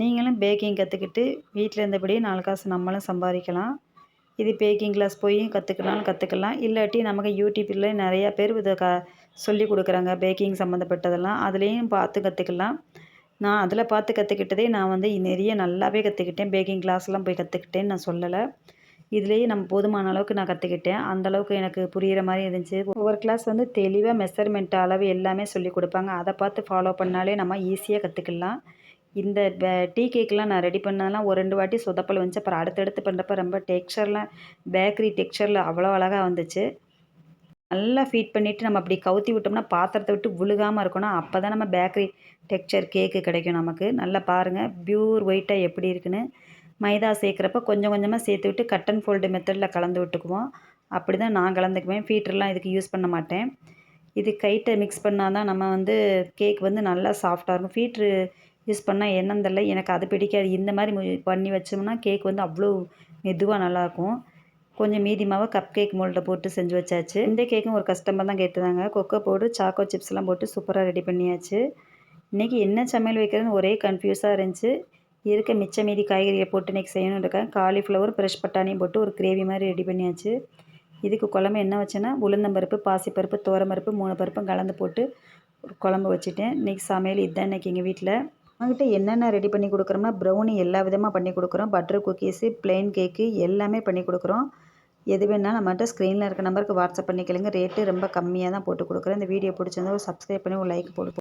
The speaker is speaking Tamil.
நீங்களும் பேக்கிங் கற்றுக்கிட்டு வீட்டில் இருந்தபடியே நாலு காசு நம்மளும் சம்பாதிக்கலாம். இது பேக்கிங் கிளாஸ் போய் கற்றுக்கலாம்னு கற்றுக்கலாம் இல்லாட்டி நமக்கு யூடியூப்பில் நிறையா பேர் இதை க சொல்லி கொடுக்குறாங்க பேக்கிங் சம்மந்தப்பட்டதெல்லாம் அதுலேயும் பார்த்து கற்றுக்கலாம் நான் அதில் பார்த்து கற்றுக்கிட்டதே நான் வந்து நிறைய நல்லாவே கற்றுக்கிட்டேன் பேக்கிங் கிளாஸ்லாம் போய் கற்றுக்கிட்டேன்னு நான் சொல்லலை. இதுலேயே நம்ம போதுமான அளவுக்கு நான் கற்றுக்கிட்டேன் அந்தளவுக்கு எனக்கு புரிகிற மாதிரி இருந்துச்சு. ஒவ்வொரு கிளாஸ் வந்து தெளிவாக மெஷர்மெண்ட் அளவு எல்லாமே சொல்லி கொடுப்பாங்க. அதை பார்த்து ஃபாலோ பண்ணாலே நம்ம ஈஸியாக கற்றுக்கலாம் இந்த டீ கேக்கெலாம் நான் ரெடி பண்ணதெல்லாம் ஒரு ரெண்டு வாட்டி சொதப்பல் வந்துச்சு. அப்புறம் அடுத்தடுத்து பண்ணுறப்ப ரொம்ப டெக்ஸ்டர்லாம் பேக்கரி டெக்ஸ்டரில் அவ்வளோ அழகாக வந்துச்சு. நல்லா ஃபீட் பண்ணிவிட்டு நம்ம அப்படி கவுத்தி விட்டோம்னா பாத்திரத்தை விட்டு விழுகாமல் இருக்கணும். அப்போ தான் நம்ம பேக்கரி டெக்ஸ்சர் கேக்கு கிடைக்கும் நமக்கு. நல்லா பாருங்கள் ப்யூர் ஒயிட்டாக எப்படி இருக்குன்னு. மைதா சேர்க்குறப்ப கொஞ்சம் கொஞ்சமாக சேர்த்து விட்டு கட் அண்ட் ஃபோல்டு மெத்தடில் கலந்து விட்டுக்குவோம். அப்படி தான் நான் கலந்துக்குவேன். ஃபீட்டர்லாம் இதுக்கு யூஸ் பண்ண மாட்டேன். இது கைட்டை மிக்ஸ் பண்ணால் தான் நம்ம வந்து கேக் வந்து நல்லா சாஃப்டாக இருக்கும். ஃபீட்ரு யூஸ் பண்ணால் என்னன்னு தெரில எனக்கு அது பிடிக்காது. இந்த மாதிரி பண்ணி வச்சோம்னா கேக் வந்து அவ்வளோ மெதுவாக நல்லாயிருக்கும் கொஞ்சம் மீதி மாவை கப் கேக் மோல்டில் போட்டு செஞ்சு வச்சாச்சு. இந்த கேக்கும் ஒரு கஸ்டமர் தான் கேட்டிருந்தாங்க. கொக்கோ போட்டு சாக்கோ சிப்ஸ்லாம் போட்டு சூப்பராக ரெடி பண்ணியாச்சு. இன்றைக்கி என்ன சமையல் வைக்கிறதுன்னு ஒரே கன்ஃபியூஸாக இருந்துச்சு. இருக்க மிச்ச மீதி காய்கறியை போட்டு இன்றைக்கி செய்யணும்னு இருக்கேன். காலிஃப்ளவர் ஃப்ரெஷ் பட்டாணியும் போட்டு ஒரு கிரேவி மாதிரி ரெடி பண்ணியாச்சு. இதுக்கு குழம்பு என்ன வச்சேன்னா உளுந்தம்பருப்பு பாசிப்பருப்பு தோரம்பருப்பு மூணு பருப்பும் கலந்து போட்டு ஒரு குழம்பு வச்சுட்டேன். இன்றைக்கி சமையல் இதுதான் இன்றைக்கி எங்கள் வீட்டில் அவங்ககிட்ட என்னென்ன ரெடி பண்ணி கொடுக்குறோம்னா ப்ரௌனி எல்லா விதமாக பண்ணி கொடுக்குறோம். பட்டர் குக்கீஸு ப்ளைன் கேக்கு எல்லாமே பண்ணி கொடுக்குறோம். எது வேணாலும் நம்மகிட்ட ஸ்க்ரீனில் இருக்க நம்பருக்கு வாட்ஸ்அப் பண்ணிக்கலுங்க ரேட்டு ரொம்ப கம்மியாக தான் போட்டு கொடுக்குறேன். இந்த வீடியோ பிடிச்சிருந்தா ஒரு சப்ஸ்கிரைப் பண்ணி ஒரு லைக் போட்டு